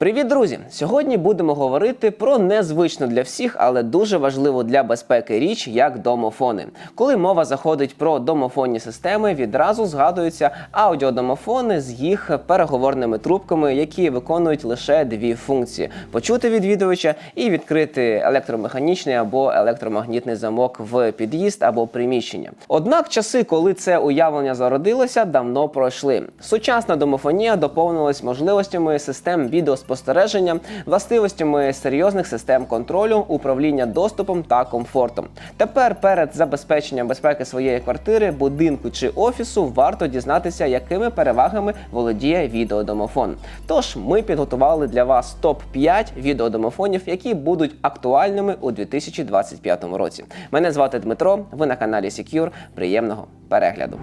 Привіт, друзі! Сьогодні будемо говорити про незвичну для всіх, але дуже важливу для безпеки річ, як домофони. Коли мова заходить про домофонні системи, відразу згадуються аудіодомофони з їх переговорними трубками, які виконують лише дві функції: почути відвідувача і відкрити електромеханічний або електромагнітний замок в під'їзд або приміщення. Однак часи, коли це уявлення зародилося, давно пройшли. Сучасна домофонія доповнилась можливостями систем відеоспостереження, властивостями серйозних систем контролю, управління доступом та комфортом. Тепер перед забезпеченням безпеки своєї квартири, будинку чи офісу варто дізнатися, якими перевагами володіє відеодомофон. Тож ми підготували для вас топ 5 відеодомофонів, які будуть актуальними у 2025 році. Мене звати Дмитро. Ви на каналі Secure. Приємного перегляду.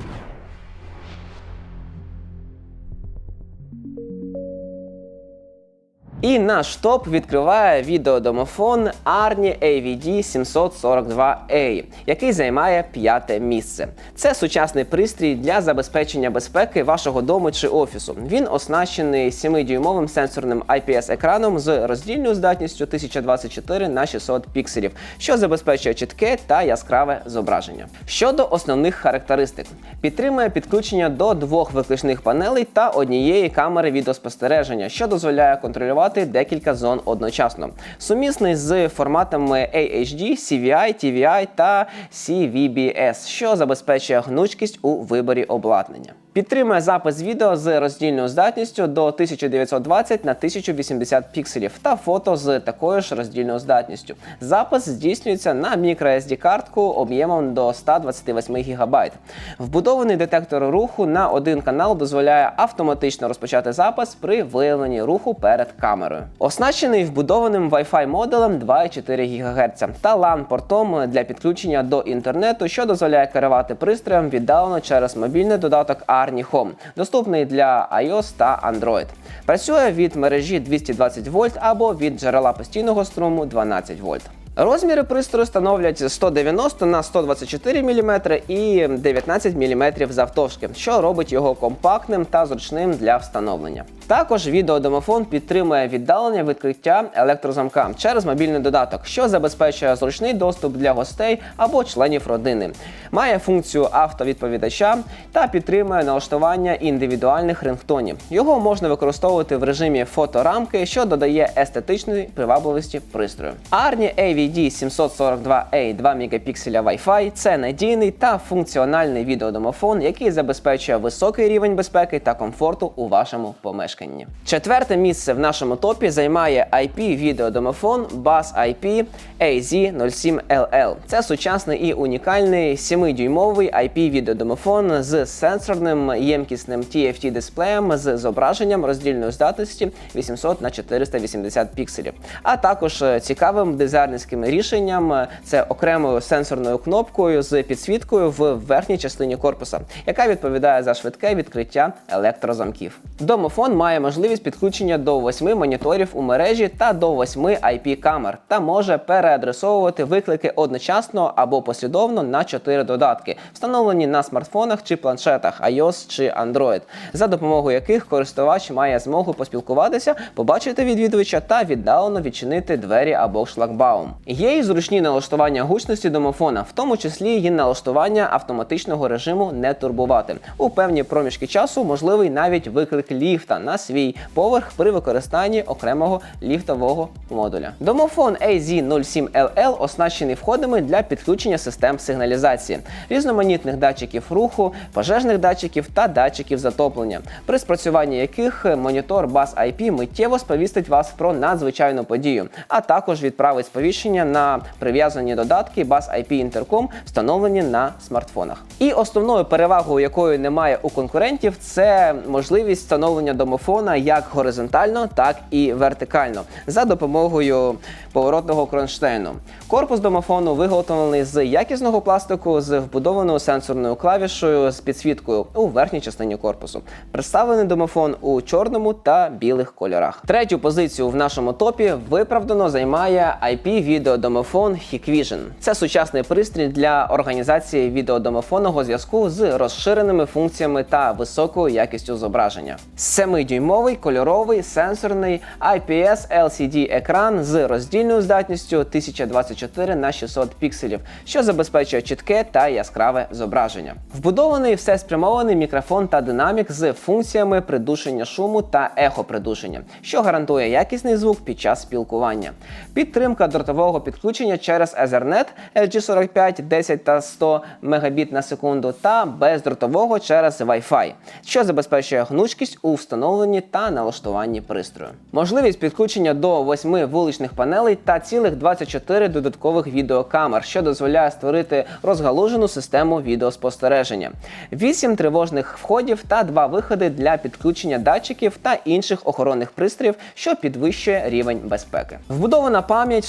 І наш топ відкриває відеодомофон Arni AVD 742A, який займає п'яте місце. Це сучасний пристрій для забезпечення безпеки вашого дому чи офісу. Він оснащений 7-дюймовим сенсорним IPS-екраном з роздільною здатністю 1024 на 600 пікселів, що забезпечує чітке та яскраве зображення. Щодо основних характеристик, підтримує підключення до двох виключних панелей та однієї камери відеоспостереження, що дозволяє контролювати декілька зон одночасно. Сумісний з форматами AHD, CVI, TVI та CVBS, що забезпечує гнучкість у виборі обладнання. Підтримує запис відео з роздільною здатністю до 1920 на 1080 пікселів та фото з такою ж роздільною здатністю. Запис здійснюється на microSD картку об'ємом до 128 ГБ. Вбудований детектор руху на один канал дозволяє автоматично розпочати запис при виявленні руху перед камерою. Оснащений вбудованим Wi-Fi модулем 2,4 ГГц та LAN-портом для підключення до інтернету, що дозволяє керувати пристроєм віддалено через мобільний додаток Arni Home, доступний для iOS та Android. Працює від мережі 220 вольт або від джерела постійного струму 12 вольт. Розміри пристрою становлять 190 на 124 мм і 19 мм завтовшки, що робить його компактним та зручним для встановлення. Також відеодомофон підтримує віддалення відкриття електрозамка через мобільний додаток, що забезпечує зручний доступ для гостей або членів родини. Має функцію автовідповідача та підтримує налаштування індивідуальних рингтонів. Його можна використовувати в режимі фоторамки, що додає естетичної привабливості пристрою. Arni AVD 742A 2 мегапікселя Wi-Fi – це надійний та функціональний відеодомофон, який забезпечує високий рівень безпеки та комфорту у вашому помешканні. Четверте місце в нашому топі займає IP-відеодомофон Buzz IP AZ07LL. Це сучасний і унікальний 7-дюймовий IP-відеодомофон з сенсорним ємкісним TFT дисплеєм з зображенням роздільної здатності 800 на 480 пікселів, а також е, цікавим дизайнерським рішенням е, це окремою сенсорною кнопкою з підсвіткою в верхній частині корпуса, яка відповідає за швидке відкриття електрозамків. Домофон має можливість підключення до 8 моніторів у мережі та до 8 IP-камер та може переадресовувати виклики одночасно або послідовно на 4 додатки, встановлені на смартфонах чи планшетах iOS чи Android, за допомогою яких користувач має змогу поспілкуватися, побачити відвідувача та віддалено відчинити двері або шлагбаум. Є і зручні налаштування гучності домофона, в тому числі і налаштування автоматичного режиму не турбувати. У певні проміжки часу можливий навіть виклик ліфта на свій поверх при використанні окремого ліфтового модуля. Домофон AZ07LL оснащений входами для підключення систем сигналізації, різноманітних датчиків руху, пожежних датчиків та датчиків затоплення, при спрацюванні яких монітор Buzz IP миттєво сповістить вас про надзвичайну подію, а також відправить сповіщення на прив'язані додатки Buzz IP Intercom, встановлені на смартфонах. І основною перевагою, якої немає у конкурентів, це можливість встановлення домофона як горизонтально, так і вертикально за допомогою поворотного кронштейну. Корпус домофону виготовлений з якісного пластику з вбудованою сенсорною клавішою з підсвіткою у верхній частині корпусу. Представлений домофон у чорному та білих кольорах. Третю позицію в нашому топі виправдано займає IP відеодомофон Hikvision. Це сучасний пристрій для організації відеодомофонного зв'язку з розширеними функціями та високою якістю зображення. 7-дюймовий кольоровий сенсорний IPS LCD екран з роздільною здатністю 1024 на 600 пікселів, що забезпечує чітке та яскраве зображення. Вбудований всеспрямований мікрофон та динамік з функціями придушення шуму та ехопридушення, що гарантує якісний звук під час спілкування. Підтримка дротового підключення через Ethernet LG45 10 та 100 Мбіт на секунду та бездротового через Wi-Fi, що забезпечує гнучкість у встановленні та налаштуванні пристрою. Можливість підключення до 8 вуличних панелей та цілих 24 додаткових відеокамер, що дозволяє створити розгалужену систему відеоспостереження, 8 тривожних входів та 2 виходи для підключення датчиків та інших охоронних пристроїв, що підвищує рівень безпеки. Вбудована пам'ять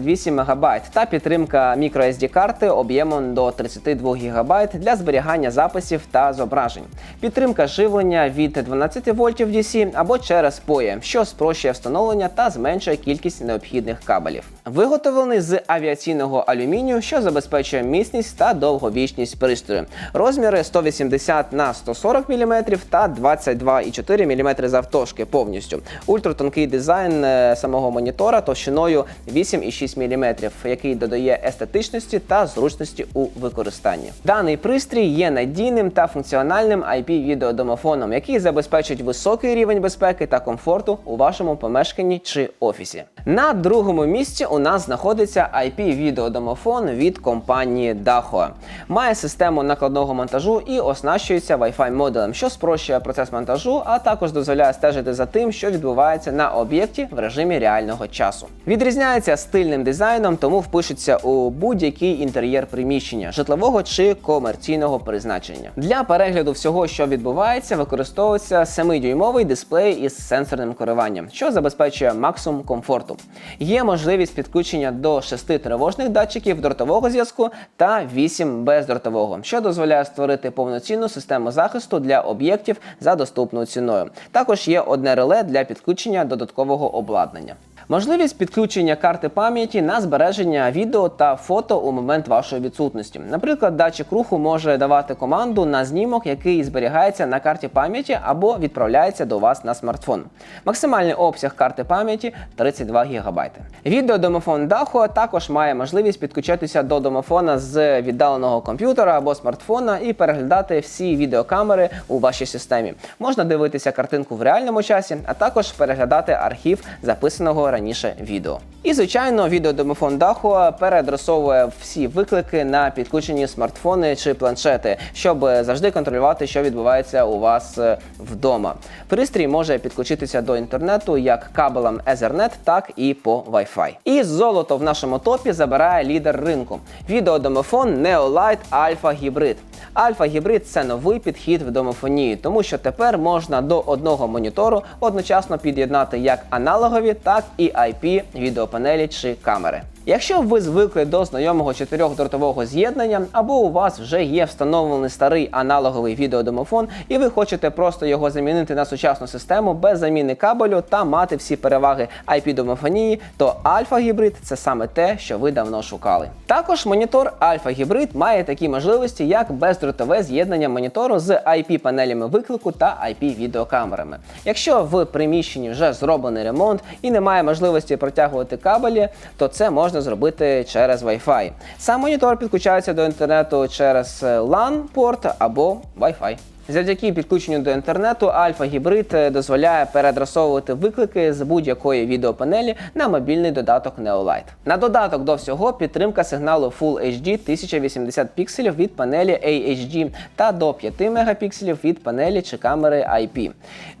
128 МБ та підтримка microSD карти об'ємом до 32 ГБ для зберігання записів та зображень. Підтримка живлення від 12 вольтів DC або через PoE, що спрощує встановлення та зменшує кількість необхідних кабелів. Виготовлений з авіаційного алюмінію, що забезпечує міцність та довговічність пристрою. Розміри 180 на 140 мм та 22,4 мм завтовшки повністю. Ультратонкий дизайн е, самого монітора товщиною 8,6 мм, який додає естетичності та зручності у використанні. Даний пристрій є надійним та функціональним IP-відеодомофоном, який забезпечить високий рівень безпеки та комфорту у вашому помешканні чи офісі. На другому місці у нас знаходиться IP-відеодомофон від компанії Dahua. Має систему накладного монтажу і оснащується Wi-Fi модулем, що спрощує процес монтажу, а також дозволяє стежити за тим, що відбувається на об'єкті в режимі реального часу. Відрізняється стильним дизайном, тому впишеться у будь-який інтер'єр приміщення, житлового чи комерційного призначення. Для перегляду всього, що відбувається, використовується 7-дюймовий дисплей із сенсорним керуванням, що забезпечує максимум комфорту. Є можливість підключення до 6 тривожних датчиків дротового зв'язку та 8 бездротового, що дозволяє створити повноцінну систему захисту для об'єктів за доступною ціною. Також є одне реле для підключення додаткового обладнання. Можливість підключення карти пам'яті на збереження відео та фото у момент вашої відсутності. Наприклад, датчик руху може давати команду на знімок, який зберігається на карті пам'яті або відправляється до вас на смартфон. Максимальний обсяг карти пам'яті 32 ГБ. Відеодомофон Dahua також має можливість підключатися до домофона з віддаленого комп'ютера або смартфона і переглядати всі відеокамери у вашій системі. Можна дивитися картинку в реальному часі, а також переглядати архів записаного раніше відео. І звичайно, відеодомофон Dahua переадресовує всі виклики на підключені смартфони чи планшети, щоб завжди контролювати, що відбувається у вас е, вдома. Пристрій може підключитися до інтернету як кабелем Ethernet, так і по Wi-Fi. І золото в нашому топі забирає лідер ринку. Відеодомофон Neolight Alpha Hybrid. Альфа гібрид це новий підхід в домофонії, тому що тепер можна до одного монітору одночасно під'єднати як аналогові, так і IP відеопанелі чи камери. Якщо ви звикли до знайомого чотирьохдротового з'єднання, або у вас вже є встановлений старий аналоговий відеодомофон, і ви хочете просто його замінити на сучасну систему без заміни кабелю та мати всі переваги IP-домофонії, то Hybrid це саме те, що ви давно шукали. Також монітор Hybrid має такі можливості, як бездротове з'єднання монітору з IP-панелями виклику та IP-відеокамерами. Якщо в приміщенні вже зроблений ремонт і немає можливості протягувати кабелі, то це можна зробити через Wi-Fi. Сам монітор підключається до інтернету через LAN-порт або Wi-Fi. Завдяки підключенню до інтернету Альфа Гібрид дозволяє переадресовувати виклики з будь-якої відеопанелі на мобільний додаток Neolight. На додаток до всього підтримка сигналу Full HD 1080 пікселів від панелі AHD та до 5 мегапікселів від панелі чи камери IP.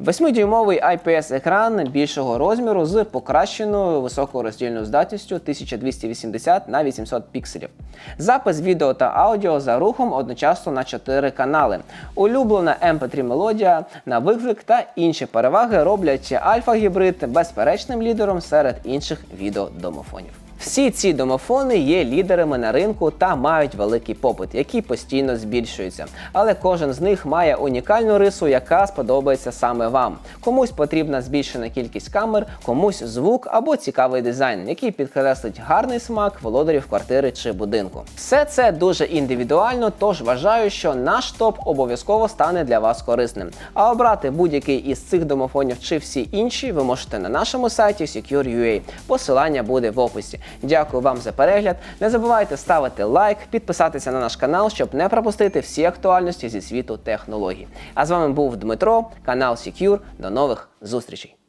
8-дюймовий IPS-екран більшого розміру з покращеною високороздільною здатністю 1280 на 800 пікселів. Запис відео та аудіо за рухом одночасно на 4 канали. Улюблена MP3 мелодія на виклик та інші переваги роблять альфа-гібрид безперечним лідером серед інших відеодомофонів. Всі ці домофони є лідерами на ринку та мають великий попит, який постійно збільшується. Але кожен з них має унікальну рису, яка сподобається саме вам. Комусь потрібна збільшена кількість камер, комусь звук або цікавий дизайн, який підкреслить гарний смак володарів квартири чи будинку. Все це дуже індивідуально, тож вважаю, що наш топ обов'язково стане для вас корисним. А обрати будь-який із цих домофонів чи всі інші ви можете на нашому сайті Secure.ua. Посилання буде в описі. Дякую вам за перегляд. Не забувайте ставити лайк, підписатися на наш канал, щоб не пропустити всі актуальності зі світу технологій. А з вами був Дмитро, канал Secure. До нових зустрічей.